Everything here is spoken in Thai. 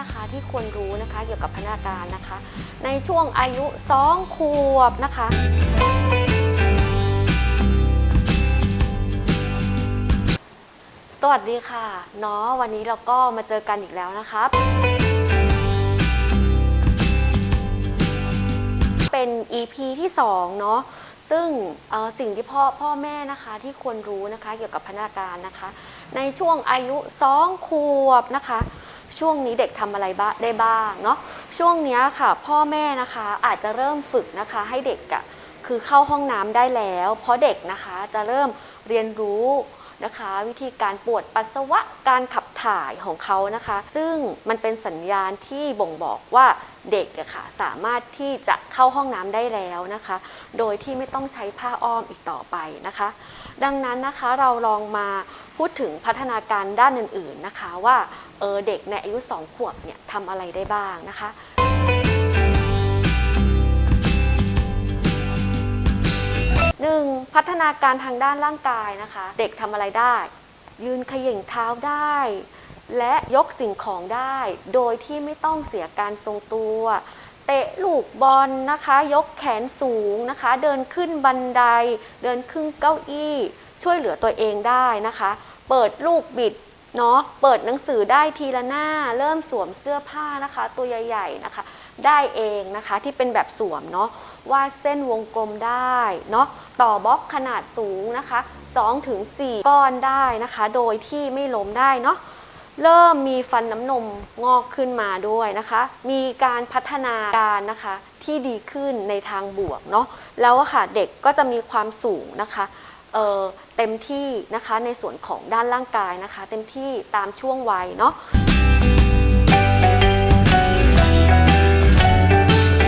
นะคะที่ควรรู้นะคะเกี่ยวกับพนาการนะคะ ในช่วงอายุ2ขวบนะคะสวัสดีค่ะเนาะวันนี้เราก็มาเจอกันอีกแล้วนะครับ เป็น EP ที่ 2 เนาะซึ่งสิ่งที่พ่อพ่อแม่นะคะที่ควรรู้นะคะเกี่ยวกับพนาการนะคะ ในช่วงอายุ 2 ขวบนะคะ ช่วงนี้เด็กทำอะไรบ้างได้บ้างเนาะช่วงนี้ค่ะ พ่อแม่นะคะอาจจะเริ่มฝึกนะคะให้เด็กอะคือเข้าห้องน้ำได้แล้ว เพราะเด็กนะคะจะเริ่มเรียนรู้นะคะ วิธีการปวดปัสสาวะการขับถ่ายของเขานะคะ ซึ่งมันเป็นสัญญาณที่บ่งบอกว่าเด็กอะค่ะสามารถที่จะเข้าห้องน้ำได้แล้วนะคะ โดยที่ไม่ต้องใช้ผ้าอ้อมอีกต่อไปนะคะ ดังนั้นนะคะเราลองมา พูดถึงพัฒนาการด้านอื่น ๆนะคะ ว่าเออเด็กในอายุ 2 ขวบเนี่ยทำอะไรได้บ้างนะคะหนึ่งพัฒนาการทางด้านร่างกายนะคะ เด็กทำอะไรได้ ยืนเขย่งเท้าได้ และยกสิ่งของได้ โดยที่ไม่ต้องเสียการทรงตัวเตะลูกบอลนะคะ ยกแขนสูงนะคะ เดินขึ้นบันได เดินขึ้นเก้าอี้ ช่วยเหลือตัวเองได้นะคะ เปิดลูกบิดเนาะเปิดหนังสือได้ทีละหน้า เริ่มสวมเสื้อผ้านะคะ ตัวใหญ่ๆนะคะ ได้เองนะคะที่เป็นแบบสวมเนาะวาดเส้นวงกลมได้เนาะต่อบล็อกขนาดสูงนะคะ2ถึง4ก้อนได้นะคะ โดยที่ไม่ล้มได้เนาะเริ่มมีฟันน้ำนมงอกขึ้นมาด้วยนะคะ มีการพัฒนาการนะคะที่ดีขึ้นในทางบวกเนาะแล้วค่ะเด็กก็จะมีความสูงนะคะ เต็มที่นะคะในส่วนของด้านร่างกายนะคะ เต็มที่ตามช่วงวัยเนาะ